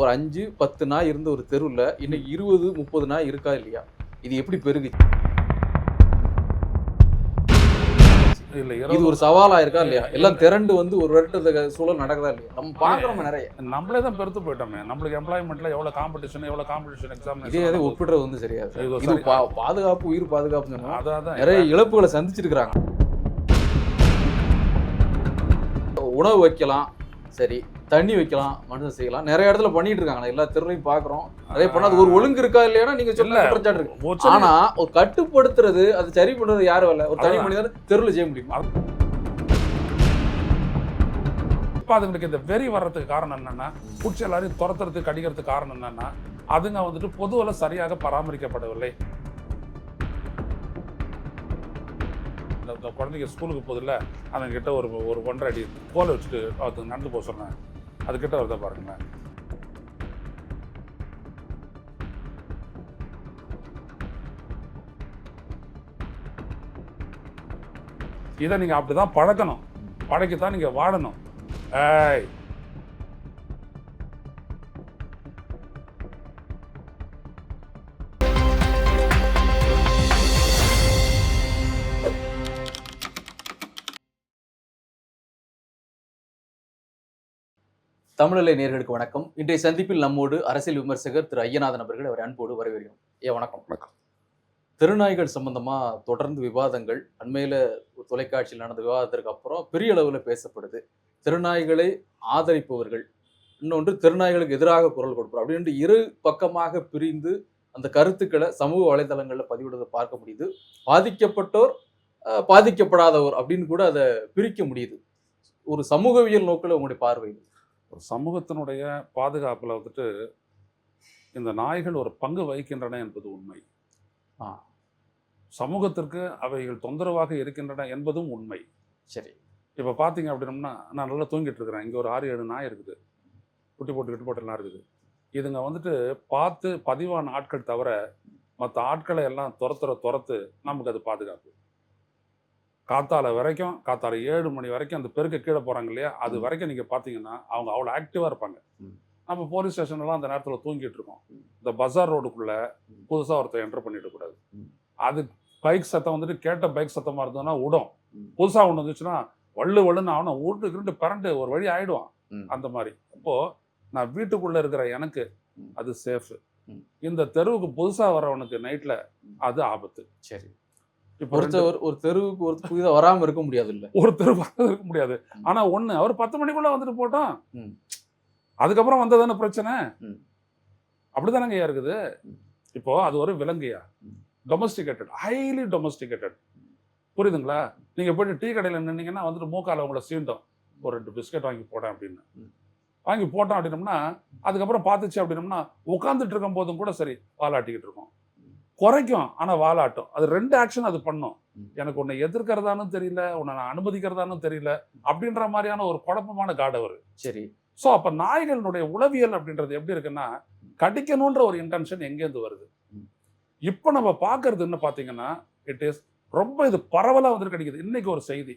ஒரு அஞ்சு பத்து நாய் இருந்த ஒரு தெருவில் இன்னைக்கு இருபது முப்பது நாய் இருக்கா இல்லையா? இது எப்படி பெருகு இல்ல இது ஒரு சவாலா இருக்கா இல்லையா? எல்லாம் திரண்டு வந்து ஒரு வருடத்துக்கு சூழல் நடக்குதா இல்லையா? நம்ம பாக்குறோம் நிறைய. நம்மளே தான் பெருத்து போயிட்டோமே. நம்மளுக்கு எம்ப்ளாய்மெண்ட்ல எவ்வளவு காம்படிஷன் எவ்வளவு காம்படிஷன் எக்ஸாம் இதே எதை ஒப்பிடுறது வந்து சரியாது இது பாதுகாப்பு உயிர் பாதுகாப்பு சொன்னா நிறைய இழப்புகளை சந்திச்சிருக்கிறாங்க. உணவு வைக்கலாம் சரி தண்ணி வைக்கலாம் மனுஷன் செய்யலாம். நிறைய இடத்துல பண்ணிட்டு இருக்காங்க. எல்லா தெருலையும் பாக்குறோம். நிறைய பண்ணா அது ஒரு ஒழுங்கு இருக்கா இல்லையானா நீங்க சொல்ல. குற்றச்சாட்டு இருக்கு. ஆனா ஒரு கட்டுப்படுத்துறது அது சரி பண்றது யாரும் இல்ல ஒரு தனி. மனிதர் தெருவில் செய்ய முடியுமா? இப்ப அதுங்களுக்கு இந்த வெறி வர்றதுக்கு காரணம் என்னன்னா பூச்சி எல்லாரையும் துரத்துறதுக்கு கடிக்கிறதுக்கு காரணம் என்னன்னா அதுங்க வந்துட்டு பொதுவில் சரியாக பராமரிக்கப்படவில்லை. அந்த குழந்தைங்க ஸ்கூலுக்கு போதில்ல அதுங்க கிட்ட ஒரு ஒரு ஒன்றரை அடி கோலை வச்சுட்டு அது நடந்து போக சொன்னேன் அதுக்கிட்ட வருதா பாருங்களேன். இதை நீங்க அப்படிதான் பழக்கணும் பழக்கித்தான் நீங்க வாழணும். ஏய்! தமிழலை நேர்களுக்கு வணக்கம். இன்றைய சந்திப்பில் நம்மோடு அரசியல் விமர்சகர் திரு ஐயநாதன் அவர்கள் அவர் அன்போடு வரவேற்கிறோம். ஏ வணக்கம். வணக்கம். திருநாய்கள் சம்பந்தமா தொடர்ந்து விவாதங்கள் அண்மையில ஒரு தொலைக்காட்சியில் நடந்த விவாதத்திற்கு அப்புறம் பெரிய அளவில் பேசப்படுது. திருநாய்களை ஆதரிப்பவர்கள் இன்னொன்று திருநாய்களுக்கு எதிராக குரல் கொடுப்போம் அப்படின்ட்டு இரு பக்கமாக பிரிந்து அந்த கருத்துக்களை சமூக வலைதளங்களில் பதிவிடுவதை பார்க்க முடியுது. பாதிக்கப்பட்டோர் பாதிக்கப்படாதவர் அப்படின்னு கூட அதை பிரிக்க முடியுது. ஒரு சமூகவியல் நோக்கில் உங்களுடைய பார்வை. ஒரு சமூகத்தினுடைய பாதுகாப்புல வந்துட்டு இந்த நாய்கள் ஒரு பங்கு வகிக்கின்றன என்பது உண்மை. ஆ. சமூகத்திற்கு அவைகள் தொந்தரவாக இருக்கின்றன என்பதும் உண்மை. சரி. இப்போ பார்த்தீங்க அப்படின்னம்னா நான் நல்லா தூங்கிட்டு இருக்கிறேன். இங்கே ஒரு ஆறு ஏழு நாய் இருக்குது. குட்டி போட்டு கிட்டு போட்டுலாம் இருக்குது. இதுங்க வந்துட்டு பார்த்து பதிவான ஆட்கள் தவிர மற்ற ஆட்களை எல்லாம் துரத்துற துரத்து நமக்கு அது பாதுகாப்பு. காத்தால வரைக்கும் காத்தால ஏழு மணி வரைக்கும் அந்த பெருக்க கீழே போறாங்க இல்லையா அது. வரைக்கும் நீங்க பாத்தீங்கன்னா அவங்க அவ்வளோ ஆக்டிவா இருப்பாங்க. நம்ம போலீஸ் ஸ்டேஷன்லாம் அந்த நேரத்துல தூங்கிட்டு இருக்கோம். இந்த பஜார் ரோடுக்குள்ள ம். புதுசா ஒருத்தர் என்டர் பண்ணிட்டு கூடாது ம். அது பைக் சத்தம் வந்துட்டு கேட்ட பைக் சத்தமா இருந்ததுன்னா விடும் ம். புதுசா ஒன்று வந்துச்சுன்னா வள்ளு வள்ளுன்னு அவனை உருண்டு கிருண்டு பிறண்டு ஒரு வழி ஆயிடுவான். அந்த மாதிரி அப்போ நான் வீட்டுக்குள்ள இருக்கிற எனக்கு. அது சேஃப். இந்த தெருவுக்கு புதுசா வரவனுக்கு நைட்ல அது ஆபத்து சரி ஒருத்தர் ஒரு தெருவுக்கு ஒரு புதிதாக வராம இருக்க முடியாது இல்ல ஒரு தெரு பக்கத்துல இருக்க முடியாது ம். ஆனா ஒண்ணு அவர் பத்து மணிக்குள்ள வந்துட்டு போட்டோம். அதுக்கப்புறம் வந்ததானே பிரச்சனை ம். அப்படிதானங்கய்யா இருக்குது. இப்போ அது ஒரு விலங்குயா. டொமஸ்டிகேட்டட் ஹைலி டொமஸ்டிகேட்டட் புரியுதுங்களா நீங்க போயிட்டு டீ கடையில நின்னீங்கன்னா வந்துட்டு மூக்கால உங்களை சீண்டும் ஒரு ரெண்டு பிஸ்கட் வாங்கி போடேன் அப்படின்னு. வாங்கி போட்டோம் அப்படின்னம்னா அதுக்கப்புறம் பார்த்துச்சு அப்படின்னம்னா உட்காந்துட்டு இருக்கும் போதும் கூட சரி வாலாட்டிக்கிட்டு இருக்கும் குறைக்கும் ஆனா வாலாட்டும். அது ரெண்டு ஆக்ஷன் அது பண்ணும். எனக்கு உன்னை எதிர்க்கிறதானு தெரியல உன்னை நான் அனுமதிக்கிறதானு தெரியல அப்படின்ற மாதிரியான ஒரு குழப்பமான காடு அவர். சரி. ஸோ அப்ப நாய்களுடைய உளவியல் அப்படின்றது எப்படி இருக்குன்னா கடிக்கணுன்ற ஒரு இன்டென்ஷன் எங்கேருந்து வருது. இப்போ நம்ம பார்க்கறது என்ன பார்த்தீங்கன்னா இட் இஸ் ரொம்ப இது பரவலா வந்துட்டு கிடைக்குது. இன்னைக்கு ஒரு செய்தி.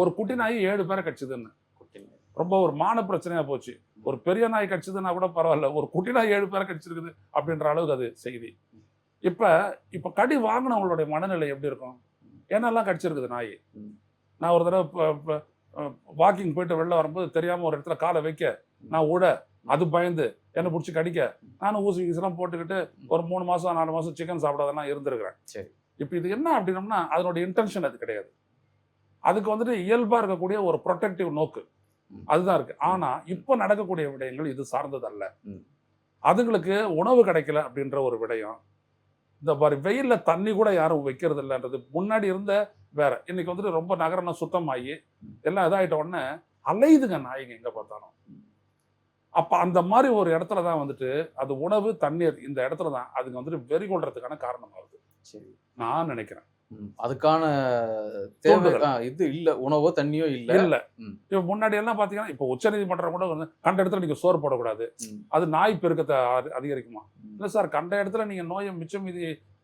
ஒரு குட்டி நாய் ஏழு பேரை கடிச்சதுன்னு. ரொம்ப ஒரு மான பிரச்சனையா போச்சு. ஒரு பெரிய நாய் கடிச்சதுன்னா கூட பரவாயில்ல. ஒரு குட்டி நாய் ஏழு பேரை கடிச்சிருக்குது அப்படின்ற அளவுக்கு அது செய்தி. இப்ப இப்ப கடி வாங்கினவங்களுடைய மனநிலை எப்படி இருக்கும்? என்னெல்லாம் கடிச்சிருக்குது நாய். நான் ஒரு தடவை வாக்கிங் போயிட்டு வெளில வரும்போது தெரியாம ஒரு இடத்துல காலை வைக்க நான் உட அது பயந்து என்னை பிடிச்சி கடிக்க நானும் ஊசி கீசெல்லாம் போட்டுக்கிட்டு ஒரு மூணு மாசம் நாலு மாசம் சிக்கன் சாப்பிடாதெல்லாம் இருந்திருக்கிறேன். சரி. இப்போ இது என்ன அப்படின்னம்னா அதனுடைய இன்டென்ஷன் அது கிடையாது. அதுக்கு வந்துட்டு இயல்பா இருக்கக்கூடிய ஒரு ப்ரொடெக்டிவ் நோக்கு. அதுதான் இருக்கு. ஆனா இப்போ நடக்கக்கூடிய விடயங்கள் இது சார்ந்தது அல்ல. அதுங்களுக்கு உணவு கிடைக்கல அப்படின்ற ஒரு விடயம். இந்த மாதிரி வெயில்ல தண்ணி கூட யாரும் வைக்கிறது இல்லைன்றது முன்னாடி இருந்த வேற. இன்னைக்கு வந்துட்டு ரொம்ப நகரம் சுத்தமாகி எல்லாம் இதாயிட்ட உடனே அலையுதுங்க நாய்ங்க எங்க பார்த்தாலும். அப்ப அந்த மாதிரி ஒரு இடத்துல தான் வந்துட்டு அது உணவு தண்ணீர் இந்த இடத்துல தான் அதுங்க வந்துட்டு வெறி கொள்றதுக்கான காரணமாகுது. சரி. நான் நினைக்கிறேன். அதுக்கான தேவை இது இல்ல உணவோ தண்ணியோ இல்ல இல்ல. இப்ப முன்னாடி எல்லாம் பாத்தீங்கன்னா இப்ப உச்சநீதிமன்றம் கூட கண்ட இடத்துல நீங்க சோறு போடக்கூடாது. அது நாய் பெருக்கத்தை அதி- அதிகரிக்குமா. இல்ல சார் கண்ட இடத்துல நீங்க நோயை மிச்சம்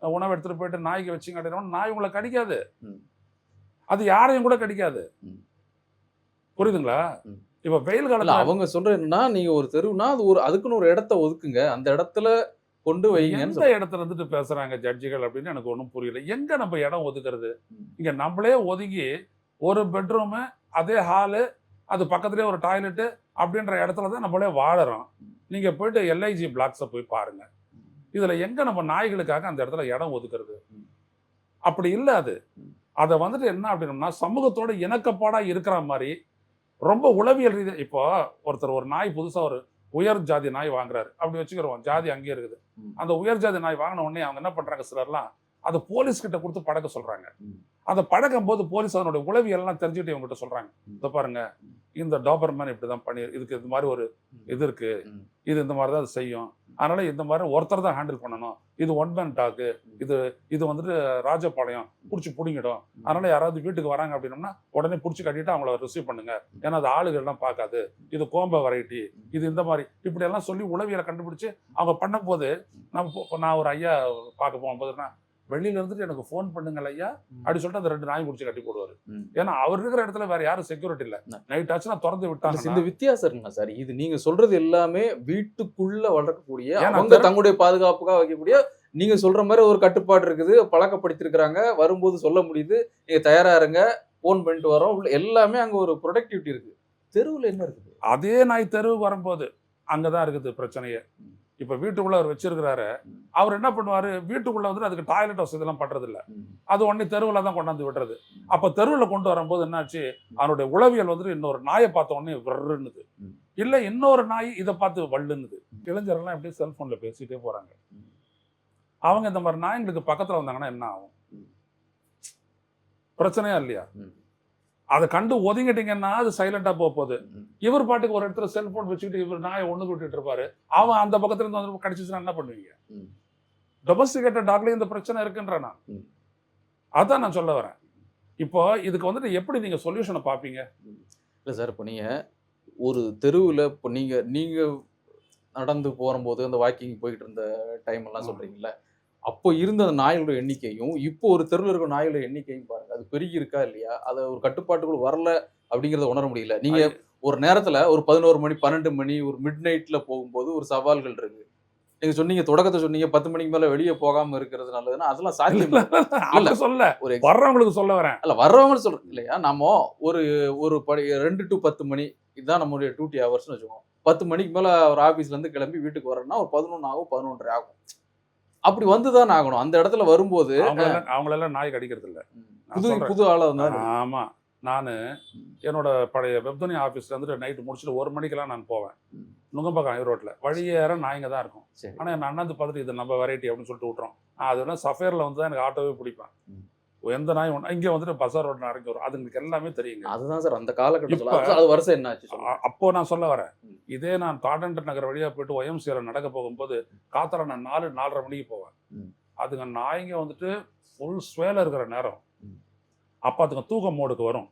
அஹ், உணவு எடுத்துட்டு போயிட்டு நாய்க்கு வச்சீங்க அப்படின்னா நாய் உங்களை கடிக்காது. அது யாரையும் கூட கடிக்காது. புரியுதுங்களா. இப்ப வெயில் காலத்துல அவங்க சொல்ற என்னன்னா நீங்க ஒரு தெருவுனா அது ஒரு அதுக்குன்னு ஒரு இடத்த ஒதுக்குங்க அந்த இடத்துல கொண்டு வைங்கன்னு எந்த. இடத்துல இருந்துட்டு பேசுறாங்க ஜட்ஜிகள் அப்படின்னு எனக்கு ஒன்றும் புரியல எங்க நம்ம இடம் ஒதுக்குறது. இங்க நம்மளே ஒதுங்கி ஒரு பெட்ரூமு அதே ஹாலு அது பக்கத்துலேயே ஒரு டாய்லெட்டு அப்படின்ற இடத்துல தான் நம்மளே வாழறோம் நீங்க போயிட்டு எல்ஐஜி பிளாக்ஸை போய் பாருங்க இதுல எங்க நம்ம நாய்களுக்காக அந்த இடத்துல இடம் ஒதுக்குறது. அப்படி இல்லை அது. அதை வந்துட்டு என்ன அப்படின்னம்னா சமூகத்தோட இணக்கப்பாடா இருக்கிற மாதிரி ரொம்ப உளவியல் ரீதி இப்போ ஒருத்தர் ஒரு நாய் புதுசா ஒரு உயர் ஜாதி நாய் வாங்குறாரு. அப்படி வச்சுக்கிறோம். ஜாதி அங்கேயே இருக்குது. அந்த உயர் ஜாதி நாய் வாங்கின உடனே அவங்க என்ன பண்றாங்க சிலர்லாம்? அதை போலீஸ் கிட்ட கொடுத்து பழக்க சொல்றாங்க. ம். அதை பழக்கும் போது போலீஸ் அதனுடைய உளவியல் எல்லாம் தெரிஞ்சுட்டு இவங்க கிட்ட சொல்றாங்க. ம். இதை பாருங்க. இந்த டாபர்மேன் இப்படிதான் பண்ணி இதுக்கு இது மாதிரி ஒரு இது இருக்கு. ம். இது இந்த மாதிரி தான் அது செய்யும். அதனால இந்த மாதிரி ஒருத்தர் தான் ஹேண்டில் பண்ணணும். இது ஒன் மேன் டாக்கு இது இது வந்துட்டு ராஜபாளையம் பிடிச்சி பிடிங்கிடும். அதனால யாராவது வீட்டுக்கு வராங்க அப்படின்னம்னா உடனே பிடிச்சி கட்டிட்டு அவங்கள ரிசீவ் பண்ணுங்க. ஏன்னா அது ஆளுகள்லாம் பார்க்காது. இது கோம்ப வெரைட்டி இது இந்த மாதிரி. இப்படி எல்லாம் சொல்லி உளவியலை கண்டுபிடிச்சு அவங்க பண்ணும்போது நம்ம நான் ஒரு ஐயா பார்க்க போகும்போதுன்னா வெளியில இருந்துட்டு எனக்கு ஃபோன் பண்ணுங்கள் ஐயா. அப்படி சொல்லிட்டு அந்த ரெண்டு நாய் பிடிச்சி கட்டி போடுவாரு. ஏன்னா அவர் இருக்கிற இடத்துல வேற யாரும் செக்யூரிட்டி இல்ல. நைட் ஆச்சுன்னா திறந்து இல்ல, விட்டாங்க இந்த வித்தியாசம் இருக்குங்க சார்? இது நீங்க சொல்றது எல்லாமே வீட்டுக்குள்ள வளர்க்கக்கூடிய அவங்க தங்களுடைய பாதுகாப்புக்காக வைக்கக்கூடிய நீங்க சொல்ற மாதிரி ஒரு கட்டுப்பாடு இருக்குது பழக்கப்படுத்திருக்கிறாங்க வரும்போது சொல்ல முடியுது நீங்க தயாரா இருங்க போன் பண்ணிட்டு வரோம் எல்லாமே அங்க ஒரு ப்ரொடக்டிவிட்டி இருக்கு. தெருவுல என்ன இருக்குது? அதே நாய் தெருவுக்கு வரும்போது அங்கதான் இருக்குது பிரச்சனையே. இப்ப வீட்டுக்குள்ள அவர் வச்சிருக்கிறாரு. அவர் என்ன பண்ணுவாரு? வீட்டுக்குள்ள வந்து அதுக்கு டாய்லெட் வசதி எல்லாம் பண்ணுறதில்ல அது உடனே தெருவில் தான் கொண்டாந்து விடுறது. அப்ப தெருவில் கொண்டு வரும்போது என்னாச்சு? அவனுடைய உளவியல் வந்துட்டு இன்னொரு நாயை பார்த்த உடனே விருன்னுது இல்லை இன்னொரு நாய் இதை பார்த்து வள்ளுன்னுது இளைஞர்கள்லாம் எப்படி செல்போன்ல பேசிட்டே போறாங்க. அவங்க இந்த மாதிரி நாய்களுக்கு பக்கத்துல வந்தாங்கன்னா என்ன ஆகும்? பிரச்சனையா இல்லையா? அதை கண்டு ஒதுங்கிட்டீங்கன்னா அது சைலண்டா போக போகுது. இவர் பாட்டுக்கு ஒரு இடத்துல செல்போன் வச்சுக்கிட்டு இவர் நாயை ஒண்ணு விட்டுட்டு இருப்பாரு அவன் அந்த பக்கத்துல இருந்து வந்து கடிச்சிச்சுன்னா என்ன பண்ணுவீங்க. டொமஸ்டிகேட்டட் டாக்லயும் இந்த பிரச்சனை இருக்குன்ற நான் ம். அதான் நான் சொல்ல வரேன் இப்போ இதுக்கு வந்துட்டு எப்படி நீங்க சொல்யூஷனை பாப்பீங்க இல்ல சார் இப்போ நீங்க ஒரு தெருவுல இப்போ நீங்க நீங்க நடந்து போகும்போது அந்த வாக்கிங் போயிட்டு இருந்த டைம் எல்லாம் ஆ. அப்போ இருந்த அந்த நாய்களோட எண்ணிக்கையும் இப்போ ஒரு தெருவில் இருக்கிற நாய்களோட எண்ணிக்கையும் பாருங்க. அது பெருகி இருக்கா இல்லையா? அதை ஒரு கட்டுப்பாட்டுக்குள் வரல அப்படிங்கறத உணர முடியல. நீங்க ஒரு நேரத்துல ஒரு பதினோரு மணி பன்னெண்டு மணி ஒரு மிட் நைட்ல போகும்போது ஒரு சவால்கள் இருக்கு. நீங்க சொன்னீங்க தொடக்கத்தை சொன்னீங்க பத்து மணிக்கு மேல வெளியே போகாம இருக்கிறது நல்லதுன்னா அதெல்லாம் சாத்தியம் இல்ல. சொல்ல. ஒரு வர்றவங்களுக்கு சொல்ல வரேன். அல்ல வர்றவங்க சொல்றது இல்லையா? நம்ம ஒரு ஒரு படி ரெண்டு டு பத்து மணி இதுதான் நம்மளுடைய டியூட்டி ஹவர்ஸ்னு வச்சுக்கோங்க. பத்து மணிக்கு மேல ஒரு ஆபீஸ்ல இருந்து கிளம்பி வீட்டுக்கு வரேன்னா ஒரு பதினொன்று ஆகும் பதினொன்றரை ஆகும். அப்படி வந்துதான் ஆகணும். அந்த இடத்துல வரும்போது அவங்களெல்லாம் நாய் கடிக்கிறது இல்ல புது. புது ஆளா இருந்தா ஆமா. நானு என்னோட பழைய வெப்துனி ஆபீஸ்ல வந்துட்டு நைட்டு முடிச்சுட்டு ஒரு மணிக்கெல்லாம் நான் போவேன். நுங்கம்பாக்கம் ஹைரோட்ல வழியேற நாய்ங்க தான் இருக்கும். சரி. ஆனா என் அண்ணாந்து பார்த்துட்டு இது நம்ம வெரைட்டி அப்படின்னு சொல்லிட்டு விட்டுறோம். நான் அதெல்லாம் சஃபேர்ல வந்து தான் எனக்கு ஆட்டோவே பிடிப்பேன். எந்த நாய் ஒண்ணு- இங்க வந்துட்டு பசார் ரோட் இறங்கி வரும் அதுங்களுக்கு எல்லாமே தெரியுங்க அதுதான் சார் அந்த காலகட்டத்தில் அது- வருஷம் என்ன ஆச்சு அப்போ நான் சொல்ல வரேன். இதே நான் தாடன்ட் நகர் வழியா போயிட்டு ஒயம்சியில் நடக்க போகும்போது காத்தால நான் நாலு நாலரை மணிக்கு போவேன். அதுங்க நாய்ங்க வந்துட்டு ஃபுல் ஸ்வேல இருக்கிற நேரம். அப்போ அதுங்க தூக்க மோடுக்கு வரும்.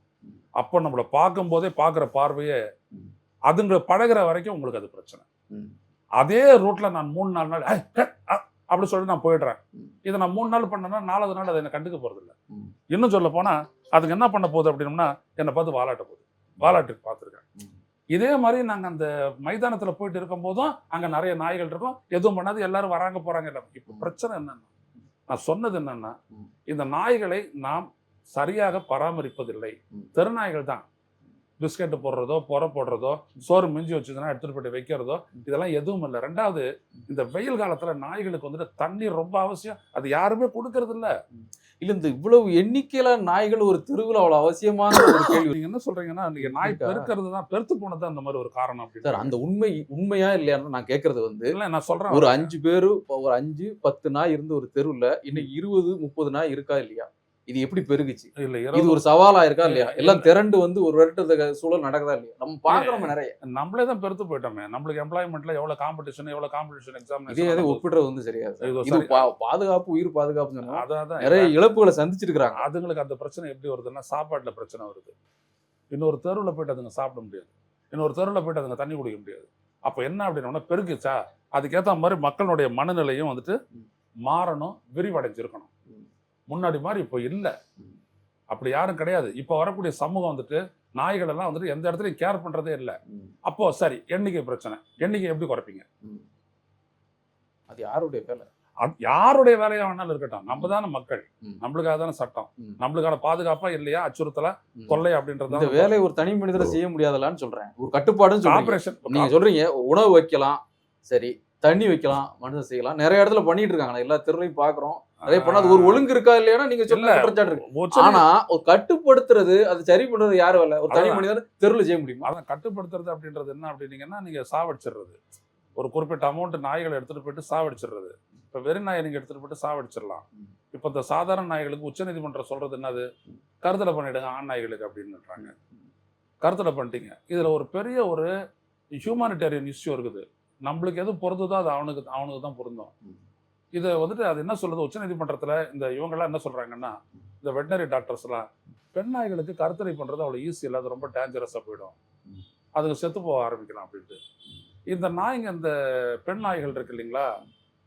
அப்போ நம்மளை பார்க்கும் போதே பார்க்குற பார்வையே ம். அதுங்க பழகுற வரைக்கும் உங்களுக்கு அது பிரச்சனை. அதே ரூட்ல நான் மூணு நாலு நாள் "ஏய், ஏய், ஆ", அப்படி சொல்லிட்டு நான் போயிடுறேன். இதை நான் மூணு நாள் பண்ணேன்னா நாலாவது நாள் அதை என்ன கண்டுக்க போறது இல்ல ம். இன்னும் சொல்ல போனா அதுக்கு என்ன பண்ண போகுது அப்படின்னம்னா என்னை பார்த்து வாலாட்ட போகுது வாலாட்டுக்கு பார்த்துருக்கேன். இதே மாதிரி நாங்க அந்த மைதானத்துல போயிட்டு இருக்கும் போதும் அங்க நிறைய நாய்கள் இருக்கும் எதுவும் பண்ணாது எல்லாரும் வராங்க போறாங்க எல்லாம் இப்போ. பிரச்சனை என்னன்னா நான் சொன்னது என்னன்னா. இந்த நாய்களை நாம் சரியாக பராமரிப்பதில்லை. தெருநாய்கள் தான் பிஸ்கெட் போடுறதோ புற போடுறதோ சோறு மிஞ்சி வச்சதுன்னா எடுத்துட்டு போயிட்டு வைக்கிறதோ இதெல்லாம் எதுவும் இல்லை. ரெண்டாவது இந்த வெயில் காலத்துல நாய்களுக்கு வந்துட்டு தண்ணீர் ரொம்ப அவசியம். அது யாருமே கொடுக்கறது இல்ல. இல்ல இந்த இவ்வளவு எண்ணிக்கையில நாய்கள் ஒரு தெருவுல அவ்வளவு அவசியமான ஒரு கேள்வி. நீங்க என்ன சொல்றீங்கன்னா நீங்க நாய்? பெருக்கிறது தான் பெருத்து போனது அந்த மாதிரி ஒரு காரணம் சார் அப்படின்னு அந்த உண்மை உண்மையா இல்லையான்னு நான் கேக்குறது வந்து இல்ல நான் சொல்றேன். ஒரு அஞ்சு பேரு ஒரு அஞ்சு பத்து நாய் இருந்த ஒரு தெருவுல இன்னைக்கு இருபது முப்பது நாய் இருக்கா இல்லையா? இது எப்படி பெருகுச்சு? இல்ல இது ஒரு சவாலா இருக்கா இல்லையா? இல்ல. எல்லாம் திரண்டு வந்து ஒரு வருடத்துக்கு சூழல் நடக்குதா இல்லையா? நம்ம பாக்குறோம் நிறைய. நம்மளே தான் பெருத்து போயிட்டோமே. நம்மளுக்கு எம்ப்ளாய்மெண்ட்ல எவ்வளவு காம்படிஷன் எவ்வளவு காம்படிஷன் இதே எதை எக்ஸாம் ஒப்பிடுறது வந்து சரியா சார். இது இது பாதுகாப்பு உயிர் பாதுகாப்பு அதான் நிறைய இழப்புகளை சந்திச்சிட்டு இருக்காங்க அதுங்களுக்கு அந்த பிரச்சனை எப்படி வருதுன்னா சாப்பாட்டுல பிரச்சனை வருது. இன்னொரு தெருவில் போயிட்டு அதுங்க சாப்பிட முடியாது. இன்னொரு தெருவில் போயிட்டு அதுங்க தண்ணி குடிக்க முடியாது. அப்போ என்ன அப்படின்னா பெருக்குச்சா? அதுக்கேற்ற மாதிரி மக்களுடைய மனநிலையும் வந்துட்டு. மாறணும் விரிவடைஞ்சிருக்கணும். முன்னாடி மாதிரி இப்போ இல்லை. அப்படி யாரும் கிடையாது. இப்போ வரக்கூடிய சமூகம் வந்துட்டு நாய்கள் எல்லாம் வந்துட்டு எந்த இடத்துலையும் கேர் பண்றதே இல்லை. அப்போ சரி எண்ணிக்கை பிரச்சனை. எண்ணிக்கை எப்படி குறைப்பீங்க? அது யாருடைய வேலை? யாருடைய வேலையா வேணாலும் இருக்கட்டும். நம்ம தானே மக்கள். நம்மளுக்காக தானே சட்டம். நம்மளுக்கான பாதுகாப்பா இல்லையா அச்சுறுத்தலா. கொள்ளை அப்படின்றது வேலையை ஒரு தனி மனிதரை செய்ய முடியாதலான்னு சொல்றேன். ஒரு கட்டுப்பாடுன்னு ஆபரேஷன் நீங்க சொல்றீங்க உணவு வைக்கலாம் சரி தண்ணி வைக்கலாம் மனுஷன் செய்யலாம். நிறைய இடத்துல பண்ணிட்டு இருக்காங்க. எல்லா தெருலையும் பாக்குறோம். நிறைய பண்ணா அது ஒரு ஒழுங்கு இருக்கா இல்லையா நீங்க சொல்ல இல்ல. குற்றச்சாட்டு இருக்கு. ஆனா ஒரு கட்டுப்படுத்துறது அது சரி பண்றது யாரு வேலை? ஒரு தனி. மனிதர் தெருல செய்ய முடியுமா? அதான் கட்டுப்படுத்துறது அப்படின்றது என்ன அப்படின்னீங்கன்னா நீங்க சாவடிச்சிடுறது. ஒரு குறிப்பிட்ட அமௌண்ட் நாய்களை எடுத்துட்டு போயிட்டு சாவடிச்சிடுறது. இப்ப வெறி நாயை நீங்க எடுத்துட்டு போயிட்டு சாவடிச்சிடலாம். இப்ப இந்த சாதாரண நாய்களுக்கு உச்சநீதிமன்றம் சொல்றது என்னது? கருத்தடை பண்ணிடுங்க ஆண் நாய்களுக்கு அப்படின்னுறாங்க கருத்தடை பண்ணிட்டீங்க. இதுல ஒரு பெரிய ஒரு ஹியூமானிட்டேரியன் இஷ்யூ இருக்குது. நம்மளுக்கு எது பொருந்ததோ அது அவனுக்கு அவனுக்கு தான் பொருந்தும். இதை வந்துட்டு அது என்ன சொல்லுது? உச்சநீதிமன்றத்தில் இந்த இவங்கெல்லாம் என்ன சொல்கிறாங்கன்னா இந்த வெட்டினரி டாக்டர்ஸ்லாம் பெண் நாய்களுக்கு கருத்தடை பண்ணுறது அவ்வளோ ஈஸி இல்லை அது ரொம்ப டேஞ்சரஸாக போயிடும். அதுங்க செத்து போக ஆரம்பிக்கலாம் அப்படின்ட்டு. இந்த நாய்ங்க இந்த பெண் நாய்கள் இருக்கு இல்லைங்களா?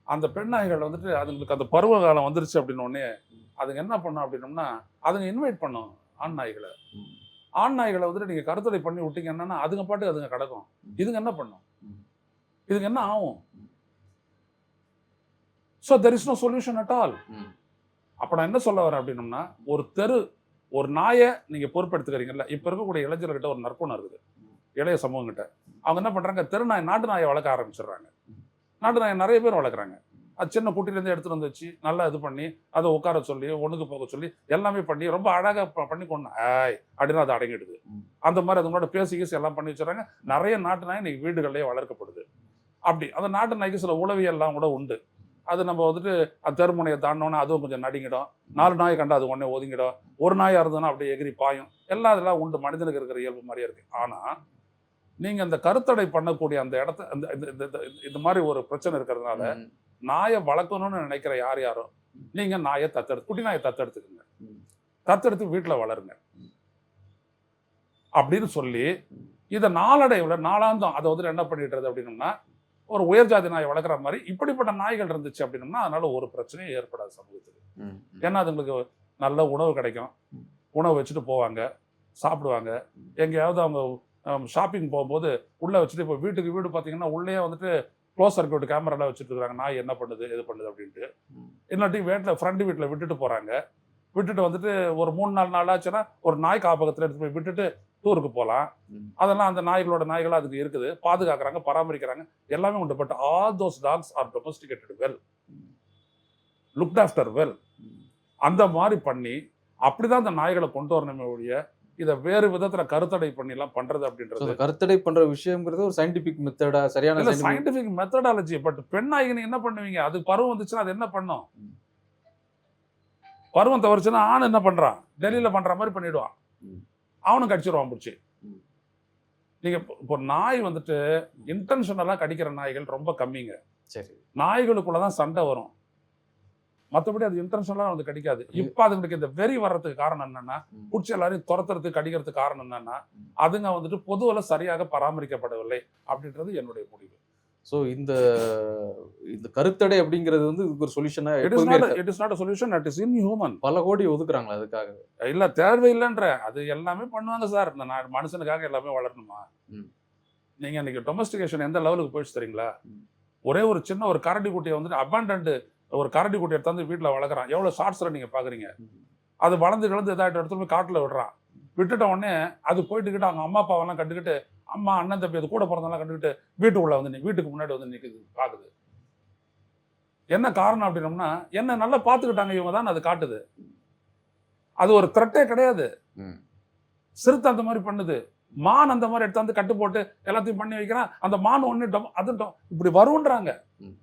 அந்த பெண் நாய்கள் வந்துட்டு அதுங்களுக்கு அந்த பருவ காலம் வந்துருச்சு அப்படின்னோடனே அதுங்க என்ன பண்ணும் அப்படின்னோம்னா அதுங்க இன்வைட் பண்ணும் ஆண் நாய்களை. ஆண் நாய்களை வந்துட்டு நீங்கள் கருத்தடை பண்ணி விட்டீங்கன்னா அதுங்க பாட்டுக்கு அதுங்க கிடக்கும். இதுங்க என்ன பண்ணும்? இதுங்க என்ன ஆகும்? So there is no solution at all. அப்போ நான் என்ன சொல்ல வரேன் அப்படின்னம்னா ஒரு தெரு ஒரு நாயை நீங்க பொறுப்பெடுத்துக்கிறீங்கல்ல இப்ப இருக்கக்கூடிய இளைஞர்கிட்ட ஒரு நற்குணம் இருக்குது. இளைய சமூகம் கிட்ட அவங்க என்ன பண்றாங்க தெரு நாய் நாட்டு நாயை வளர்க்க ஆரம்பிச்சிடுறாங்க. நாட்டு நாயை நிறைய பேர் வளர்க்குறாங்க. அது சின்ன குட்டிலேருந்து எடுத்துட்டு வந்து வச்சு நல்லா இது பண்ணி அதை உட்கார சொல்லி ஒண்ணுக்கு போக சொல்லி எல்லாமே பண்ணி ரொம்ப அழகா ப- பண்ணி கொண்டு ஆய் அப்படின்னு அது அடங்கிடுது. அந்த மாதிரி அதுங்களோட பேசி கீசி எல்லாம் பண்ணி வச்சுறாங்க நிறைய நாட்டு நாய் இன்னைக்கு வீடுகள்லயே வளர்க்கப்படுது. அப்படி அந்த நாட்டு நாய்க்கு சில உளவியல்லாம் கூட உண்டு. அது நம்ம வந்துட்டு அந்த தெருமுனையை தாண்டினோன்னா அதுவும் கொஞ்சம் நடுங்கிடும். நாலு நாயை கண்டா அது உடனே ஒதுங்கிடும். ஒரு நாயா இருந்ததுன்னா அப்படியே எகிரி பாயும். எல்லாம் அதெல்லாம் உண்டு. மனிதனுக்கு இருக்கிற இயல்பு மாதிரியே இருக்கு. ஆனா நீங்க இந்த கருத்தடை பண்ணக்கூடிய அந்த இடத்த அந்த இந்த- இந்த- மாதிரி ஒரு பிரச்சனை இருக்கிறதுனால. நாயை வளர்க்கணும்னு நினைக்கிற யார் யாரோ நீங்க நாயை தத்தெடுத்து குட்டி நாயை தத்தெடுத்துக்குங்க. தத்தெடுத்து வீட்டுல வளருங்க. அப்படின்னு சொல்லி இதை நாளடைவுல நாளாந்தம் அதை வந்துட்டு என்ன பண்ணிடுறது அப்படின்னம்னா ஒரு உயர் ஜாதி நாயை வளர்க்குற மாதிரி இப்படிப்பட்ட நாய்கள் இருந்துச்சு அப்படின்னம்னா அதனால ஒரு பிரச்சனையும் ஏற்படாது சமூகத்துக்கு. ஏன்னா அதுங்களுக்கு நல்ல உணவு கிடைக்கும். உணவு வச்சுட்டு போவாங்க சாப்பிடுவாங்க. எங்கேயாவது அவங்க ஷாப்பிங் போகும்போது உள்ளே வச்சுட்டு இப்போ வீட்டுக்கு வீடு பார்த்தீங்கன்னா உள்ளே வந்துட்டு க்ளோஸ் சர்க்கியூட் கேமராலாம் வச்சுட்டு இருக்காங்க நாய் என்ன பண்ணுது எது பண்ணுது அப்படின்ட்டு. இல்லாட்டி வீட்டில் ஃப்ரெண்டு வீட்டில் விட்டுட்டு போகிறாங்க விட்டுட்டு வந்துட்டு ஒரு மூணு நாலு நாள் ஆச்சுன்னா ஒரு நாய் காப்பகத்தில் எடுத்து போய் விட்டுட்டு டூருக்கு போகலாம். அதெல்லாம் அந்த நாய்களோட நாய்கள் அதுக்கு இருக்குது. பாதுகாக்கிறாங்க பராமரிக்கிறாங்க. எல்லாமே உண்டு. But all those dogs are domesticated well looked after well அந்த மாதிரி பண்ணி அப்படிதான் அந்த நாய்களை கொண்டு வரணுமே ஒழிய இதை வேறு விதத்துல கருத்தடை பண்ணி எல்லாம் பண்றது அப்படின்றது கருத்தடை பண்ற விஷயம்ங்கிறது ஒரு சயின்டிபிக் மெத்தடா சரியான சயின்டிபிக் மெத்தடாலஜி பட் பெண் நீங்க என்ன பண்ணுவீங்க? அது பருவம் வந்துச்சுன்னா அது என்ன பண்ணும்? ம். பருவம் தவறுச்சுன்னா ஆண் என்ன பண்றான் டெல்லியில பண்ற மாதிரி பண்ணிடுவான் ம். அவனும் கடிச்சிருவான் பிடிச்சி ம். நீங்க இப்போ- நாய் வந்துட்டு இன்டென்ஷனலா கடிக்கிற நாய்கள் ரொம்ப கம்மிங்க சரி நாய்களுக்குள்ளதான் சண்டை வரும் மற்றபடி அது இன்டென்ஷனலா வந்து கடிக்காது இப்போ அதுங்களுக்கு இந்த வெறி வர்றதுக்கு காரணம் என்னன்னா. பிடிச்சி எல்லாரையும் துரத்துறதுக்கு கடிக்கிறதுக்கு காரணம் என்னன்னா. அதுங்க வந்துட்டு பொதுவில் சரியாக பராமரிக்கப்படவில்லை அப்படின்றது என்னுடைய முடிவு சோ இந்த இந்த கருத்தடை அப்படிங்கிறது வந்து இதுக்கு ஒரு சொல்யூஷனா it is not solution it is in human பல கோடி ஒதுக்குறாங்களா அதுக்காக இல்ல தேவையில்லைன்ற அது எல்லாமே பண்ணுவாங்க சார். இந்த நான் மனுஷனுக்காக எல்லாமே வளரணுமா? ம். நீங்க இன்னைக்கு டொமஸ்டிகேஷன் எந்த லெவலுக்கு போயிடுச்சு தெரியுங்களா. ஒரே ஒரு சின்ன ஒரு கரடி குட்டியை வந்துட்டு அபாண்டன்ட் ஒரு கரடி குட்டியை எடுத்தாந்து வீட்டில் வளர்க்குறான். எவ்வளோ ஷார்ட்ஸில் நீங்கள் பார்க்குறீங்க அது வளர்ந்து கிளந்து இதாகிட்ட எடுத்து போய் காட்டில் விடுறான். விட்டுட்ட உடனே அது போயிட்டுக்கிட்டு அவங்க அம்மா அப்பாவெல்லாம் கண்டுக்கிட்டு அம்மா அண்ணன் தம்பி அது கூட பிறந்தெல்லாம் கண்டுக்கிட்டு வீட்டுக்குள்ளே வந்து வீட்டுக்கு முன்னாடி வந்து நிற்குது பார்க்குது என்ன காரணம் அப்படின்னம்னா என்ன நல்லா பார்த்துக்கிட்டாங்க இவங்க தான் அது காட்டுது. அது ஒரு த்ரெட்டே கிடையாது. சிறுத்தை அந்த மாதிரி பண்ணுது. மான் அந்த மாதிரி எடுத்தாந்து கட்டு போட்டு எல்லாத்தையும் பண்ணி வைக்கிறான். அந்த மான் ஒன்று அது டொ- இப்படி வருன்றாங்க ம்.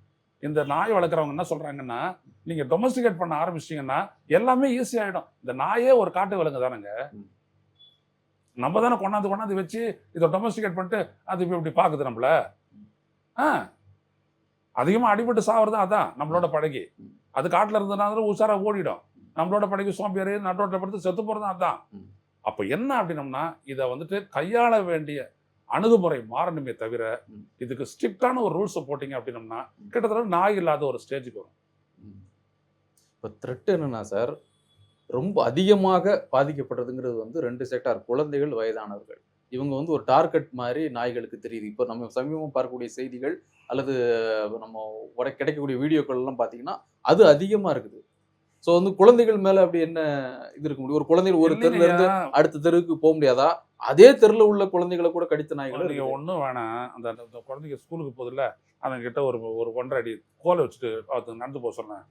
இந்த நாய் வளர்க்குறவங்க என்ன சொல்றாங்கன்னா நீங்க டொமஸ்டிகேட் பண்ண ஆரம்பிச்சிட்டீங்கன்னா எல்லாமே ஈஸி இந்த நாயே ஒரு காட்டு விலங்கு தானேங்க. நம்ம தானே கொண்டாந்து கொண்டாந்து வச்சு இதை டொமஸ்டிகேட் பண்ணிட்டு அது இப்ப இப்படி பாக்குது நம்மள ஆ அதிகமா அடிபட்டு சாவறது அதான் நம்மளோட பழகி ம். அது காட்டுல இருந்ததுனால உஷாரா ஓடிடும் நம்மளோட படைக்கு சோம்பேறி நட்டோட்டில் படுத்து செத்து போறதும் அதான் ம். அப்ப என்ன அப்படின்னம்னா இதை வந்துட்டு கையாள வேண்டிய அணுகுமுறை மாறணுமே தவிர. இதுக்கு ஸ்ட்ரிக்டான ஒரு ரூல்ஸை போட்டீங்க அப்படின்னம்னா கிட்டத்தட்ட நாய் இல்லாத ஒரு ஸ்டேஜுக்கு வரும். இப்ப த்ரெட் என்னன்னா சார் ரொம்ப அதிகமாக பாதிக்கப்படுறதுங்கிறது வந்து ரெண்டு செக்டார் குழந்தைகள் வயதானவர்கள். இவங்க வந்து ஒரு டார்கெட் மாதிரி நாய்களுக்கு தெரியுது. இப்போ நம்ம சமீபமாக பார்க்கக்கூடிய செய்திகள் அல்லது நம்ம உட கிடைக்கக்கூடிய வீடியோக்கள் எல்லாம் பார்த்தீங்கன்னா அது அதிகமாக இருக்குது. ஸோ வந்து குழந்தைகள் மேலே அப்படி என்ன இது இருக்க முடியும்? ஒரு குழந்தைகள் ஒரு தெருல இருந்து அடுத்த தெருவுக்கு போக முடியாதா? அதே தெருல உள்ள குழந்தைகளை கூட கடித்த நாய்கள் நீங்க இருக்குது. ஒண்ணும் வேணாம் அந்த அந்த குழந்தைங்க ஸ்கூலுக்கு போதில்ல அவங்க கிட்ட ஒரு ஒரு ஒன்றரை அடி கோலை வச்சுட்டு நடந்து போக சொன்னேன்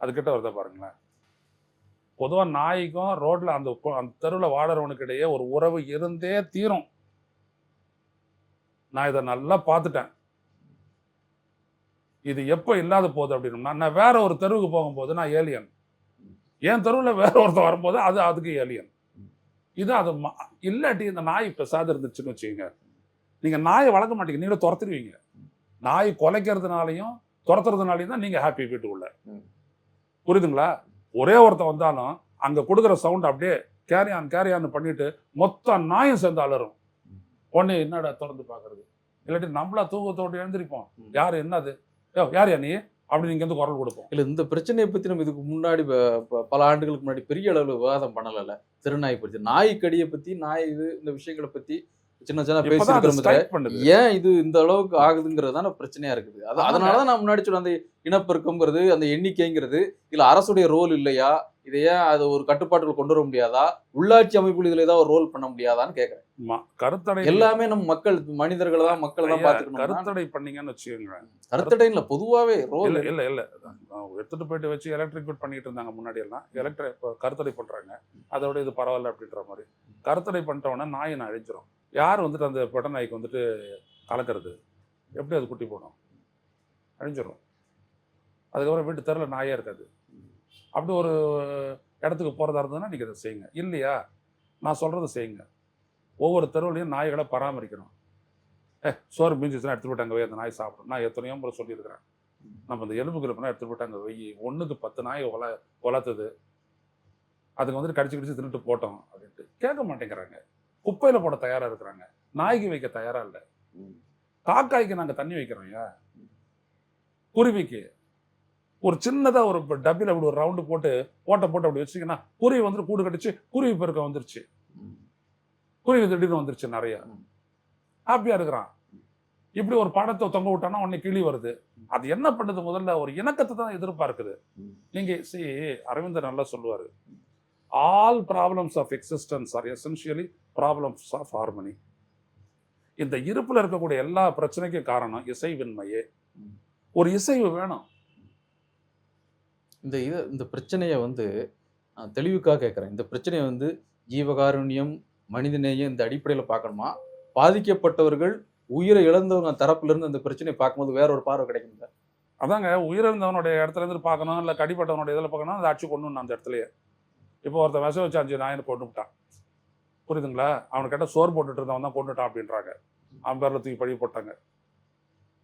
அது கிட்ட வருதா பாருங்களேன். பொதுவா நாய்க்கும் ரோட்ல அந்த அந்த தெருவில் வாடுறவனுக்கு இடையே ஒரு உறவு இருந்தே தீரும். நான் இதை நல்லா பார்த்துட்டேன். இது எப்போ இல்லாத போகுது அப்படின்னா நான் வேற ஒரு தெருவுக்கு போகும்போது நான் ஏலியன் என் தெருவில் வேற ஒருத்தன் வரும்போது அது அதுக்கு ஏலியன் இது அது இல்லாட்டி இந்த நாய் பெசாது இருந்துச்சுன்னு வச்சுக்கோங்க. நீங்க நாயை வளர்க்க மாட்டீங்க நீங்களே துரத்துருவீங்க நாய் குலைக்கிறதுனாலையும் துரத்துறதுனாலையும் தான் நீங்க ஹாப்பி வீட்டுக்குள்ள. புரியுதுங்களா? ஒரே ஒருத்தன் வந்தாலும் அங்க கொடுக்குற சவுண்ட் அப்படியே கேரி ஆன் கேரி ஆன் பண்ணிட்டு மொத்த நாயும் சேர்ந்து அலறும். உடனே என்னடா திறந்து பாக்குறது இல்லாட்டி நம்மளா தூக்கத்தோடு எழுந்திருப்போம். யாரு என்னது? யோ யார் நீ? அப்படி நீங்க வந்து குரல் கொடுப்போம். இல்ல இந்த பிரச்சனையை பத்தி நம்ம இதுக்கு முன்னாடி பல ஆண்டுகளுக்கு முன்னாடி பெரிய அளவுல விவாதம் பண்ணல திருநாய் பத்தி நாய் கடியை பத்தி நாய் இது இந்த விஷயங்களை பத்தி சின்ன சின்ன பேசி ஏன் இது இந்த அளவுக்கு ஆகுதுங்கிறது தானே பிரச்சனையா இருக்குது. அது. அதனாலதான் நான் முன்னாடி சொன்ன அந்த இனப்பெருக்கம்ங்கிறது அந்த எண்ணிக்கைங்கிறது இல்ல அரசுடைய ரோல் இல்லையா? இதை ஏன் அது ஒரு கட்டுப்பாட்டுக்குள்ள கொண்டு வர முடியாதா? உள்ளாட்சி அமைப்புகள் இதுல ஏதாவது ரோல் பண்ண முடியாதான்னு கேக்குறேன். கருத்தடை எல்லாமே நம்ம மக்கள் மனிதர்களை தான் மக்களை தான் ஐயா, பாத்துக்கணும் கருத்தடை பண்ணீங்கன்னு வச்சுக்கோங்க கருத்தடை இல்ல பொதுவாவே ரோல் இல்ல இல்ல. இல்ல எடுத்துட்டு போயிட்டு வச்சு எலக்ட்ரிக் பண்ணிட்டு இருந்தாங்க முன்னாடி எல்லாம் எலக்ட்ரிக் இப்போ கருத்தடை பண்றாங்க. அதோட இது பரவாயில்ல அப்படின்ற மாதிரி. கருத்தடை பண்ணிட்டோன்னா நாயை நான் அழிஞ்சிரும். யார் வந்துட்டு அந்த பெட்ட நாய்க்கு வந்துட்டு கலக்கிறது? எப்படி அது குட்டி போடும்? அழிஞ்சிடும் அதுக்கப்புறம் வீட்டு தெருவில் நாயே இருக்காது. அப்படி ஒரு இடத்துக்கு போகிறதா இருந்ததுன்னா நீங்கள் இதை செய்யுங்க. இல்லையா? நான் சொல்கிறத செய்யுங்க. ஒவ்வொரு தெருவிலையும் நாய்களை பராமரிக்கணும். ஏ சோறு மிஞ்சிச்சுன்னா எடுத்து போயிட்டு அங்கே போய் அந்த நாய் சாப்பிடும். நான் எத்தனையோ முறை சொல்லியிருக்கிறேன். நம்ம இந்த எலும்பு கிளப்பெல்லாம் எடுத்து போயிட்டு அங்கே ஒன்றுக்கு பத்து நாய் வள வளர்த்துது. அதுக்கு வந்துட்டு கடிச்சு கடிச்சு தின்னுட்டு போட்டோம் அப்படின்ட்டு. கேட்க மாட்டேங்கிறாங்க. குப்பையில போட தயாரா இருக்கிறாங்க. நாய்க்கு வைக்க தயாரா இல்லை. காக்காய்க்கு நாங்க தண்ணி வைக்கிறோம் ஐயா. குருவிக்கு. ஒரு சின்னதா ஒரு டப்பில் அப்படி ஒரு ரவுண்டு போட்டு ஓட்டை போட்டு அப்படி வச்சீங்கன்னா குருவி வந்துட்டு கூடு கடிச்சு குருவி பெருக்கம் வந்துருச்சு. குருவி திடீர்னு வந்துருச்சு நிறைய. ம். ஹாப்பியா இருக்கிறான். இப்படி ஒரு படத்தை தொங்க விட்டானா உடனே கிளி வருது. அது என்ன பண்ணுது முதல்ல? ஒரு இணக்கத்தை தான் எதிர்பார்க்குது. ம். நீங்க சி அரவிந்தர் நல்லா சொல்லுவாரு. All problems of existence are essentially problems of harmony இந்த இருப்புல இருக்கக்கூடிய எல்லா பிரச்சனைக்கும் காரணம் இசைவின்மையே. ஒரு இசைவு வேணும். இந்த இது இந்த பிரச்சனையை வந்து நான் தெளிவுக்காக கேட்குறேன் இந்த பிரச்சனையை வந்து ஜீவகாருண்யம் மனிதநேயம் இந்த அடிப்படையில் பார்க்கணுமா பாதிக்கப்பட்டவர்கள் உயிரை இழந்தவங்க தரப்புல இருந்து அந்த பிரச்சனையை பார்க்கும்போது வேற ஒரு பார்வை கிடைக்குங்க அதாங்க உயிரிழந்தவனுடைய இடத்துல இருந்து பார்க்கணும் இல்லை கடிப்பட்டவனுடைய இதில் பார்க்கணும் அதை அடிச்சு கொண்டு அந்த இடத்துலயே. இப்போ ஒருத்தன் விஷம் வச்சு அஞ்சு நாயனை கொண்டு விட்டான்? புரியுதுங்களா? அவனை கேட்டால் சோறு போட்டுட்டு இருந்தவன் தான் கொண்டுட்டான் அப்படின்றாங்க. அவன் பேரில் தூக்கி பழி போட்டாங்க.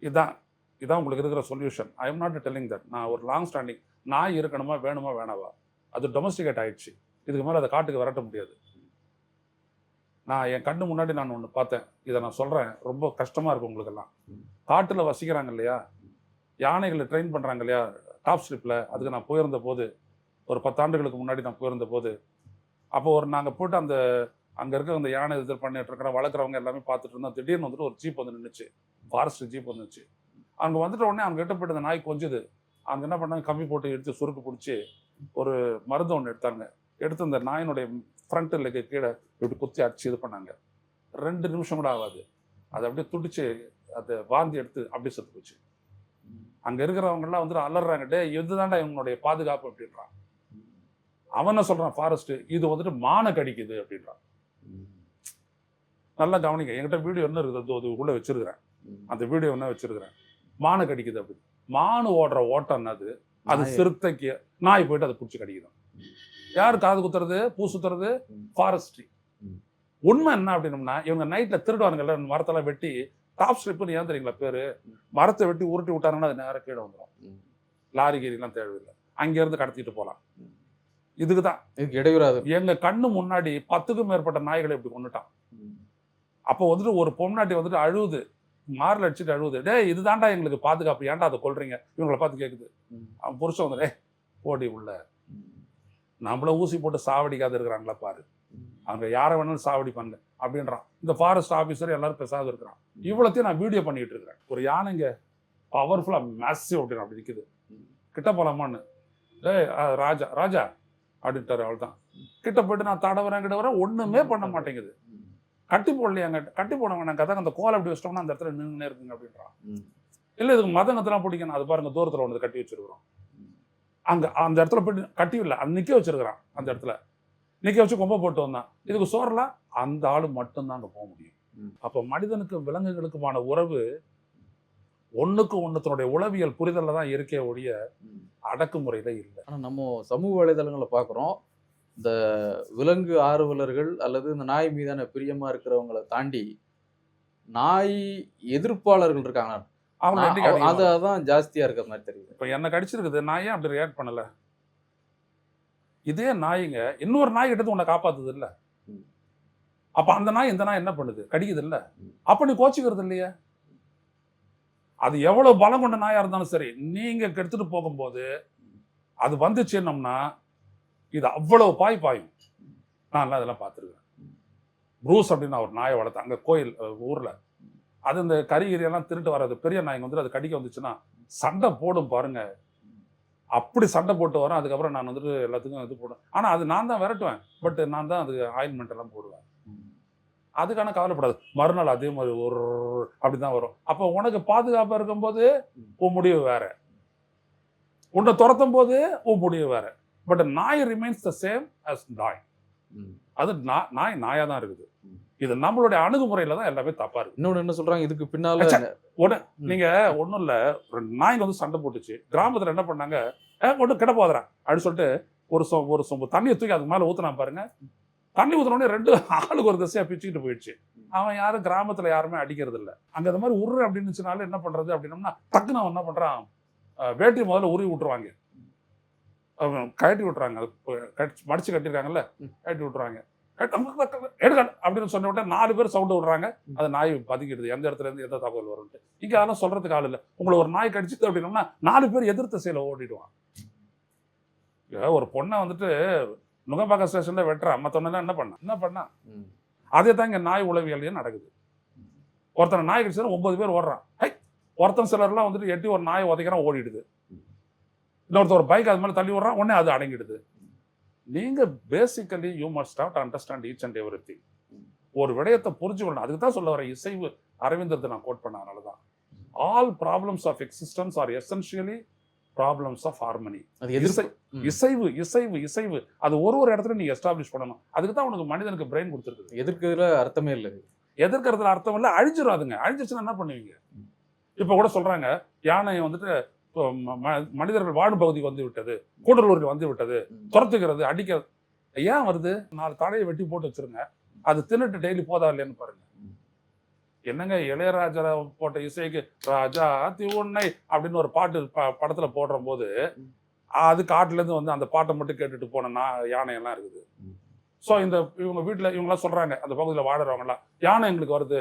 இதுதான் இதான் உங்களுக்கு இருக்கிற solution I am not telling that நான் ஒரு லாங் ஸ்டாண்டிங் நான் இருக்கணுமா வேணுமா வேணாவா? அது டொமஸ்டிகேட் ஆயிடுச்சு. இதுக்கு மேலே அதை காட்டுக்கு விரட்ட முடியாது. நான் என் கண்ணு முன்னாடி நான் ஒன்று பார்த்தேன். இதை நான் சொல்கிறேன் ரொம்ப கஷ்டமாக இருக்கும் உங்களுக்கெல்லாம். காட்டில் வசிக்கிறாங்க இல்லையா? யானைகளை ட்ரெயின் பண்ணுறாங்க இல்லையா? டாப் ஸ்லிப்பில் அதுக்கு நான் போயிருந்த போது ஒரு பத்தாண்டுகளுக்கு முன்னாடி நான் போயிருந்த போது அப்போ ஒரு நாங்கள் போட்டு அந்த அங்கே இருக்க அந்த யானை இது பண்ணிட்டு இருக்கிற வளர்க்குறவங்க எல்லாமே பார்த்துட்டு இருந்தா திடீர்னு வந்துட்டு ஒரு ஜீப் வந்து நின்றுச்சு ஃபாரஸ்ட் ஜீப் வந்துச்சு அங்கே வந்துட்ட உடனே அங்கே கிட்ட போயிட்டு அந்த நாய் கொஞ்சுது. அங்கே என்ன பண்ணாங்க? கம்மி போட்டு எடுத்து சுருக்கு பிடிச்சி ஒரு மருந்து ஒன்று எடுத்தாங்க. எடுத்து அந்த நாயினுடைய ஃப்ரண்ட் லெக்கு கீழே இப்படி குத்தி அடிச்சு இது பண்ணாங்க. ரெண்டு நிமிஷம் கூட ஆகாது. அதை அப்படியே துடிச்சு அதை வாந்தி எடுத்து அப்படியே செத்து போச்சு. அங்க இருக்கிறவங்கெல்லாம் வந்துட்டு அலறாங்க. டே இதுதான்டா இவங்களுடைய பாதுகாப்பு அப்படின்றான். அவன் என்ன சொல்றான்? ஃபாரஸ்ட் இது வந்துட்டு மானை கடிக்குது அப்படின்றான். நல்லா கவனிங்க. என்கிட்ட வீடியோ என்ன இருக்குது. அதோ உள்ள வச்சிருக்கிறேன். அந்த வீடியோ என்ன வச்சிருக்கிறேன். மானை கடிக்குது அப்படி. மானு ஓடுற ஓட்டம் என்னது? அது. சிறுத்தைக்கு நாய் போயிட்டு அதை பிடிச்சி கடிக்குது. யார் காது குத்துறது? பூ சுத்துறது. ஃபாரஸ்ட்ரி. உண்மை என்ன அப்படின்னம்னா இவங்க நைட்ல திருடுவானுங்கல்ல மரத்தெல்லாம் வெட்டி டாப் ஸ்லிப்னு ஏன் தெரியுங்களா பேரு? மரத்தை வெட்டி உருட்டி விட்டாங்கன்னா அது நேரம் கீழே வந்துடும் லாரி கீரிலாம் தேவையில்லை. அங்கேருந்து கடத்திட்டு போகலாம். இதுக்கு தான் இதுக்கு இடையூறாது. எங்க கண்ணு முன்னாடி பத்துக்கும் மேற்பட்ட நாய்களை இப்படி கொண்டுட்டான் அப்போ வந்துட்டு ஒரு பொம்னாட்டி வந்துட்டு அழுவுது. மாரில் அடிச்சுட்டு அழுவுது. டேய் இதுதான்டா எங்களுக்கு பாதுகாப்பு. ஏன்டா அதை கொல்றீங்க? இவங்களை பார்த்து கேட்குது அவன் புருஷன் வந்து டேய் போடி உள்ள. நம்மள ஊசி போட்டு சாவடிக்காது இருக்கிறாங்களா பாரு. அவங்க யாரை வேணாலும் சாவடி பண்ணல அப்படின்றான். இந்த ஃபாரஸ்ட் ஆஃபீஸர் எல்லாரும் பேசாத இருக்கிறான். இவ்வளோத்தையும் நான் வீடியோ பண்ணிட்டு இருக்கிறேன். ஒரு யானைங்க பவர்ஃபுல்லாக மேசிவ் அப்படின்னு அப்படி நிற்குது கிட்ட போலாமான்னு. ஆ, ராஜா ராஜா. அப்படின்ட்டாரு அவள் தான் கிட்ட போயிட்டு நான் தடவுறேன் கிட்ட வரேன் ஒண்ணுமே பண்ண மாட்டேங்குது. கட்டி போடலையாங்க கட்டி போட வேணாம் கதை அந்த கோலை அப்படி வச்சிட்டோம்னா அந்த இடத்துல நின்றுனே இருக்குங்க அப்படின்றான். இல்லை இதுக்கு மதங்கத்தெல்லாம் பிடிக்கணும். அது பாருங்க தூரத்தில் ஒன்று கட்டி வச்சிருக்கிறோம். அங்க அந்த இடத்துல போயிட்டு கட்டி இல்லை அது நிக்க வச்சிருக்கிறான் அந்த இடத்துல. நிக்க வச்சு கொம்பை போட்டு வந்தான். இதுக்கு சோறலாம் அந்த ஆளு மட்டும்தான் அங்க போக முடியும். அப்ப மனிதனுக்கும் விலங்குகளுக்குமான உறவு ஒண்ணுக்கு ஒண்ணுத்தனுடைய உளவியல் புரிதல்ல தான் இருக்கே ஒழிய அடக்குமுறையில இல்லை. ஆனா நம்ம சமூக வலைதளங்களை பார்க்குறோம் இந்த விலங்கு ஆர்வலர்கள் அல்லது இந்த நாய் மீதான பிரியமா இருக்கிறவங்களை தாண்டி நாய் எதிர்ப்பாளர்கள் இருக்காங்க. இருக்கு. அதான் ஜாஸ்தியா இருக்கிற மாதிரி தெரியுது. இப்ப என்ன கடிச்சிருக்குது? நான் ஏன் அப்படி ரியாக்ட் பண்ணல? இதே நாய்ங்க இன்னொரு நாய் கிட்ட உன்னை காப்பாத்துது இல்ல. அப்ப அந்த நாய் இந்த நாய் என்ன பண்ணுது? கடிக்குது இல்ல. அப்ப நீ கோச்சிக்கிறது இல்லையா? அது எவ்வளவு பலம் கொண்ட நாயா இருந்தாலும் சரி நீங்க கெடுத்துட்டு போகும்போது அது வந்துச்சுன்னோம்னா இது அவ்வளவு பாய் பாயும் நான் எல்லாம் இதெல்லாம் பார்த்துருக்கேன் ப்ரூஸ் அப்படின்னு நான் ஒரு நாயை வளர்த்தேன். அங்கே கோயில் ஊரில். அது இந்த கறிகிரியெல்லாம் திருட்டு வர்றது. பெரிய நாய்ங்க வந்துட்டு அது கடிக்க வந்துச்சுன்னா சண்டை போடும் பாருங்க. அப்படி சண்டை போட்டு வரும் அதுக்கப்புறம் நான் வந்துட்டு எல்லாத்துக்கும் இது போடுவேன். ஆனால் அது நான் தான் விரட்டுவேன். பட் நான் தான் அதுக்கு ஆயின்மெண்ட் எல்லாம் போடுவேன். அதுக்கான கவலைப்படாது. மறுநாள் அதே மாதிரி ஒரு அப்படிதான் வரும். அப்போ உனக்கு பாதுகாப்பாக இருக்கும்போது உன் முடிவு வேற. உன்னை துரத்தும் போது உன் முடிவு வேற. பட் நாய் ரிமைன்ஸ் த சேம் as நாய். அது நாய் நாயா தான் இருக்குது. இது நம்மளுடைய அணுகுமுறையில தான் எல்லாமே தப்பா இருக்கு இன்னொன்னு என்ன சொல்றாங்க? இதுக்கு பின்னால. நீங்க ஒண்ணும் இல்ல ஒரு நாய்ங்க வந்து சண்டை போட்டுச்சு. கிராமத்துல என்ன பண்ணாங்க? ஏ ஒன்றும் கிட போதுறேன் அப்படின்னு சொல்லிட்டு ஒரு சொ ஒரு சொம்பு தண்ணியை தூக்கி அதுக்கு மேல ஊத்துனா பாருங்க. தண்ணி ஊத்துன உடனே ரெண்டு ஆளுக்கு ஒரு திசையா பிச்சுக்கிட்டு போயிடுச்சு. அவன் யாரும் கிராமத்துல யாருமே அடிக்கிறது இல்ல அங்க இந்த மாதிரி உரு அப்படின்னு என்ன பண்றது அப்படின்னம்னா டக்குன்னு அவன் என்ன பண்றான்? அஹ் வேட்டி முதல்ல உருவி விட்டுருவாங்க. கழட்டி கட்டி- மடிச்சு கட்டிருக்காங்கல்ல. கழட்டி எடுங்க அப்படின்னு சொன்ன உடனே நாலு பேர் சவுண்டு விடுறாங்க. அது நாய் பதுக்கிடுது. எந்த இடத்துல இருந்து எந்த தகவல் வரும்ட்டு இங்க அதெல்லாம் சொல்றதுக்கு ஆள் இல்லை. உங்களை ஒரு நாய் கடிச்சிது அப்படின்னம்னா நாலு பேர் எதிர் திசையில ஓடிடுவான். ஒரு பொண்ணை வந்துட்டு நுங்கம்பாக்கம் ஸ்டேஷன்ல வெட்டுறான் மத்தவனெல்லாம் என்ன பண்ணா? என்ன பண்ணா. அதே தான் இங்க நாய் உளவியலையும் நடக்குது. ஒருத்தனை நாய் கடிச்சா ஒன்பது பேர் ஓடுறான். ஹை! ஒருத்தன் சிலர்லாம் வந்துட்டு எட்டி ஒரு நாயை உதைக்கிறான் ஓடிடுது. இன்னொருத்தர் ஒரு பைக் அது மேலே தள்ளி விடுறான் உடனே அது அடங்கிடுது. நீங்க basically you must start understand each and every thing ஒரு விடயத்தை புரிஞ்சுக்கணும் அதுக்கு தான் சொல்ல வரேன். இசைவு அரவிந்தத்தை நான் கோட் பண்ண அதனால தான். All problems of existence are essentially problems of harmony அது ம். இசைவு இசைவு இசைவு. அது ஒரு ஒரு இடத்துல நீ எஸ்டாப்ளிஷ் பண்ணணும் அதுக்கு தான் உனக்கு மனிதனுக்கு பிரெயின் கொடுத்துருக்குது. எதிர்க்கிறதுல அர்த்தமே இல்லை. எதிர்க்கிறதுல அர்த்தம் இல்லை. அழிஞ்சிடாதுங்க அழிஞ்சிச்சுன்னா என்ன பண்ணுவீங்க? இப்போ கூட சொல்றாங்க யானை வந்துட்டு மனிதர்கள் வாழும் பகுதிக்கு வந்து விட்டது கூடலூரில் வந்து விட்டது துரத்துக்கிறது அடிக்கிறது. ஏன் வருது? நாலு தலையை வெட்டி போட்டு வச்சிருங்க. அது தின்னுட்டு டெய்லி போதா இல்லையான்னு பாருங்க. என்னங்க இளையராஜா போட்ட இசைக்கு ராஜா தி உன்னை அப்படின்னு ஒரு பாட்டு ப- படத்துல போடுற போது அது காட்டுல இருந்து வந்து அந்த பாட்டை மட்டும் கேட்டுட்டு போன நா- யானையெல்லாம் இருக்குது. ஸோ இந்த இவங்க வீட்டில் இவங்கெல்லாம் சொல்றாங்க அந்த பகுதியில் வாடுறவங்கலாம் யானை எங்களுக்கு வருது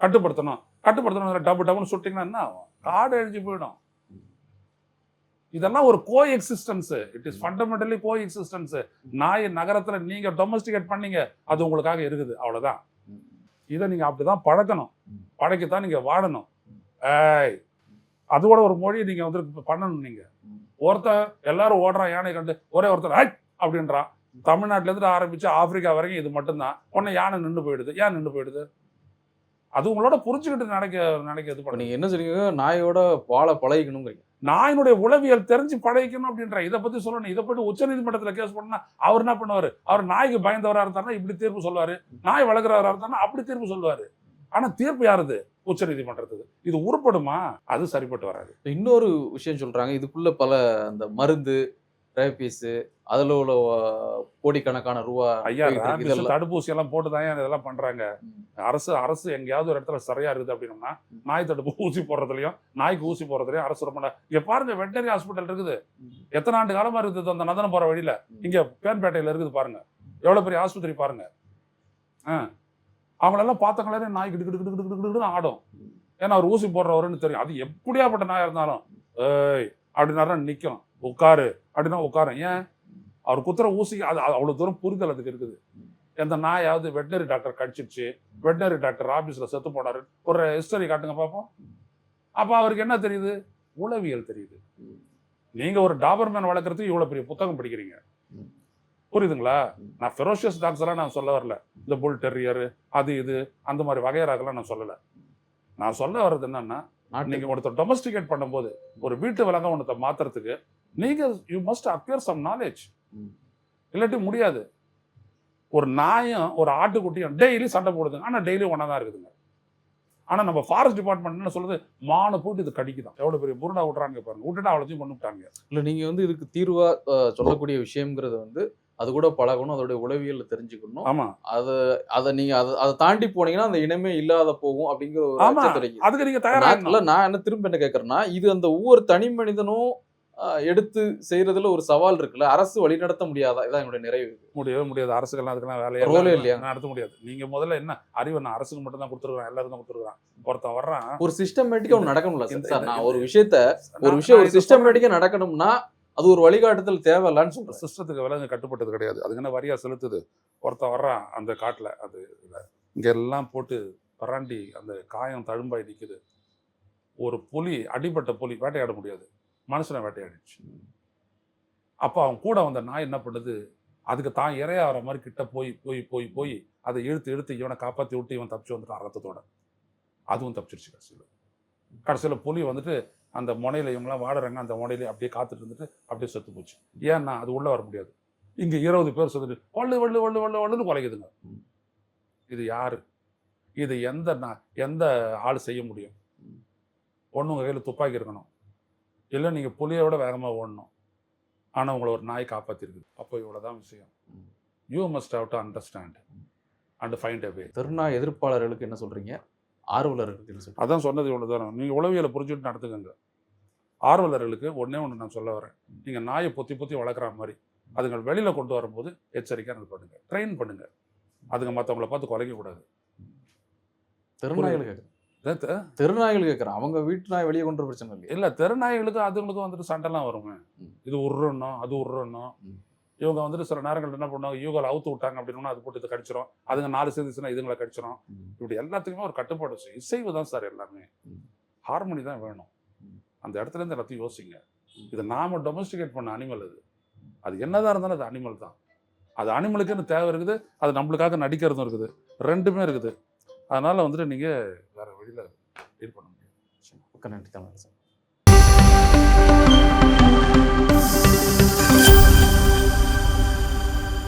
கட்டுப்படுத்தணும். கட்டுப்படுத்தணும் டப்பு டப்புன்னு சுட்டிங்கன்னா என்ன ஆகும்? காடு அழிஞ்சு போயிடும். இதெல்லாம் ஒரு coexistence it is fundamentally coexistence நாய் நகரத்துல நீங்க டொமஸ்டிகேட் பண்ணீங்க அது உங்களுக்காக இருக்குது. அவ்வளவுதான். ம். இதை நீங்க அப்படிதான் பழக்கணும் ம். பழக்கித்தான் நீங்க வாழணும். ஏய் அதோட ஒரு மொழி நீங்க வந்து பண்ணணும் நீங்க. ம். ஒருத்தன் எல்லாரும் ஓடுறான் யானை கண்டு ஒரே ஒருத்தர் ஐ அப்படின்றான். தமிழ்நாட்டுல இருந்து ஆரம்பிச்சு ஆப்பிரிக்கா வரைக்கும் இது மட்டும்தான். உடனே யானை நின்று போயிடுது. ஏன் நின்று போயிடுது? அது உங்களோட புரிஞ்சுக்கிட்டு நினைக்க நினைக்க இது நீங்க என்ன சொல்றீங்க? நாயோட வாழ பழகிக்கணுங்கிறீங்க நாயினுடைய உளவியல் தெரிஞ்சு படைக்கணும் அப்படின்ற இதை பத்தி சொல்லணும். இதை பத்தி உச்சநீதிமன்றத்தில் கேஸ் பண்ணா அவர் என்ன பண்ணுவாரு? அவர் நாய்க்கு பயந்தவராக இருந்தாருன்னா இப்படி தீர்ப்பு சொல்லுவாரு. நாய் வளர்க்குறவராக இருந்தாருன்னா அப்படி தீர்ப்பு சொல்லுவாரு. ஆனா தீர்ப்பு யாருது? உச்ச நீதிமன்றத்துக்கு. இது உருப்படுமா? அது சரிப்பட்டு வராது. இன்னொரு விஷயம் சொல்றாங்க. இதுக்குள்ள பல அந்த மருந்து ரேபீஸ் அதுல உள்ள கோடிக்கணக்கான ரூபா ஐயா தடுப்பூசி எல்லாம் போட்டு தான் இதெல்லாம் பண்றாங்க? ம். அரசு அரசு எங்கேயாவது ஒரு இடத்துல சரியா இருக்குது அப்படின்னம்னா. நாய் தடுப்பு ஊசி போடுறதுலயும் நாய்க்கு ஊசி போடுறதுலயும் அரசு ரொம்ப இங்க பாருங்க வெட்டரி ஹாஸ்பிட்டல் இருக்குது. எத்தனை ஆண்டு காலமா இருக்குது அந்த நந்தனம் போற வழியில. இங்க பேன்பேட்டையில இருக்குது பாருங்க. எவ்வளவு பெரிய ஆஸ்பத்திரி பாருங்க. ஆ. அவங்களெல்லாம் பார்த்தங்களே நாய் கிடு கிடு கிடு கிடு கிடு கிடுன்னு ஆடும். ஏன்னா அவர் ஊசி போடுறவருன்னு தெரியும். அது எப்படியாப்பட்ட நாயா இருந்தாலும் ஏய் அப்படின்னாரு நிக்கும். உட்காரு. அப்படின்னா உட்காரு. ஏன்? அவர் குத்துற ஊசிக்கு அது அவ்வளோ தூரம் புரிதல் அதுக்கு இருக்குது. எந்த நாயாவது வெட்டினரி டாக்டர் கடிச்சிருச்சு வெட்டினரி டாக்டர் ஆஃபீஸில் செத்து போனாரு ஒரு ஹிஸ்டரி காட்டுங்க பார்ப்போம் அப்போ அவருக்கு என்ன தெரியுது? உளவியல் தெரியுது. நீங்கள் ஒரு டாபர்மேன் வளர்க்குறதுக்கு இவ்வளோ பெரிய புத்தகம் படிக்கிறீங்க. புரியுதுங்களா? நான் ஃபெரோஷியஸ் டாக்ஸ்லாம் நான் சொல்ல வரல. இந்த புல் டெரியரு அது இது அந்த மாதிரி வகையறாக்கெல்லாம் நான் சொல்லலை. நான் சொல்ல வர்றது என்னன்னா நாட்டுக்கு நீங்க ஒருத்தர் டொமஸ்டிகேட் பண்ணும்போது ஒரு வீட்டு விலங்க ஒன்றத்தை மாத்துறதுக்கு நீங்க you must appear some knowledge. இல்லாட்டி முடியாது. ஒரு நாயும் ஒரு ஆட்டுக்குட்டியும் டெய்லி சண்டை போடுதுங்க ஆனா டெய்லி ஒன்றா தான் இருக்குதுங்க. ஆனா நம்ம ஃபாரஸ்ட் டிபார்ட்மெண்ட் என்ன சொல்லுது? மான போட்டு இது கடிக்குதான். எவ்வளவு பெரிய புருடா விட்டுறாங்க பாருங்க. விட்டுட்டு அவ்வளோத்தையும் கொண்டு விட்டாங்க இல்ல நீங்க வந்து இதுக்கு தீர்வா அஹ், சொல்லக்கூடிய விஷயம்ங்கிறது வந்து அது கூட பழகணும் அதோட உளவியல் தெரிஞ்சுக்கணும். ஆமா. அது அதை நீங்க அதை அதை தாண்டி போனீங்கன்னா அந்த இனமே இல்லாத போகும் அப்படிங்கிற ஒரு. அதுக்கு நீங்க தயாராக இல்ல, நான் என்ன திரும்ப என்ன கேட்கறேன்னா இது அந்த ஒவ்வொரு தனி மனிதனும் எடுத்து செய்யறதுல ஒரு சவால் இருக்குல்ல. அரசு வழிநடத்த முடியாதா? இதான் என்னுடைய நிறைவு. முடியவே முடியாது. அரசுக்கெல்லாம் அதுக்கெல்லாம் வேலையே இல்லை. இல்லையா? நடத்த முடியாது. நீங்க முதல்ல என்ன? அறிவை நான் அரசுக்கு மட்டும் தான் கொடுத்துருக்கேன் எல்லாரும் தான் கொடுத்துருக்கேன் ஒருத்தன் வர்றான். ஒரு சிஸ்டமேட்டிக்கா ஒன்று நடக்கணும்ல சார். நான் ஒரு விஷயத்த ஒரு விஷயம் ஒரு. சிஸ்டமேட்டிக்கா நடக்கணும்னா அது ஒரு வழிகாட்டுதல் தேவையில்லான்னு சொல்றேன். சிஸ்டத்துக்கு விலங்கு கட்டுப்பட்டது கிடையாது. அதுக்கு என்ன வரியா செலுத்துது? ஒருத்தன் வர்றான் அந்த காட்டில் அது இதுல இங்கே எல்லாம் போட்டு பராண்டி அந்த காயம் தழும்பாய் நிற்குது ஒரு புலி அடிபட்ட புலி வேட்டையாட முடியாது. மனுஷனை வேட்டையாடிச்சு அப்போ அவன் கூட வந்த நாய் என்ன பண்ணுது? அதுக்கு தான் இறையாகிற வர மாதிரி கிட்ட போய் போய் போய் போய் அதை இழுத்து இழுத்து இவனை காப்பாற்றி விட்டு இவன் தப்பிச்சு வந்துட்டான் ரத்தத்தோட. அதுவும் தப்பிச்சிருச்சு கடைசியில். கடைசியில் புலி வந்துட்டு அந்த முனையில இவங்கெல்லாம் வாடுறாங்க அந்த முனையில அப்படியே காத்துட்டு இருந்துட்டு அப்படியே செத்து போச்சு. ஏன்னா அது உள்ள வர முடியாது. இங்க இருபது பேர் செத்துட்டு வள்ளு வள்ளு வள்ளு வள்ளு வள்ளுன்னு குலைக்குதுங்க. ம். இது யாரு? இது எந்த நா- எந்த ஆள் செய்ய முடியும்? ஒண்ணு உங்க கையில துப்பாக்கி இருக்கணும். இல்லை நீங்க புலியை விட வேகமா ஓடணும். ஆனா உங்களை ஒரு நாய் காப்பாத்திருக்கு அப்போ இவ்வளவுதான் விஷயம். ம். You must have to understand and find a way திருநாய் எதிர்ப்பாளர்களுக்கு என்ன சொல்றீங்க? ஆர்வலர்களுக்கு சொல்றீங்க அதான் சொன்னது இவ்வளவு தூரம். நீங்க உளவியலை புரிஞ்சுட்டு நடத்துக்கங்க ஆர்வலர்களுக்கு ஒண்ணே ஒன்று நான் சொல்ல வரேன். நீங்க நாயை பொத்தி பொத்தி வளர்க்குற மாதிரி அதுங்க வெளியில கொண்டு வரும்போது எச்சரிக்கையா இது பண்ணுங்க. ட்ரெயின் பண்ணுங்க. அதுங்க மற்றவங்கள பார்த்து குலைக்க கூடாது. திருநாய்கள் கேட்குறேன் திருநாய்கள் கேட்குறேன் அவங்க வீட்டு நாய் வெளியே கொண்டு பிரச்சனை இல்லையா. இல்ல தெருநாய்களுக்கு அதுங்களுக்கும் வந்துட்டு சண்டைலாம் வருங்க ம். இது உருறணும் அது உருறணும். இவங்க வந்துட்டு சில நேரங்கள் என்ன பண்ணுவாங்க யூகல் அவுத்து விட்டாங்க அப்படின்னா அது போட்டு இதை கடிச்சிரும். அதுங்க நாலு சேர்ந்துச்சுன்னா இதுங்களை கடிச்சிரும். இப்படி எல்லாத்துக்குமே ஒரு கட்டுப்பாடு வச்சு இசைவு தான் சார் எல்லாமே. ஹார்மோனி தான் வேணும். அந்த இடத்துல இருந்து எல்லாத்தையும் யோசிங்க. இது நாம டொமஸ்டிகேட் பண்ண அனிமல் அது. அது என்னதான் இருந்தாலும் அது அனிமல் தான். அது அனிமலுக்குன்னு தேவை இருக்குது அது நம்மளுக்காக நடிக்கிறதும் இருக்குது. ரெண்டுமே இருக்குது. அதனால வந்துட்டு நீங்க வேற வழியில டீல் பண்ண முடியும் நன்றி தமிழ் சார்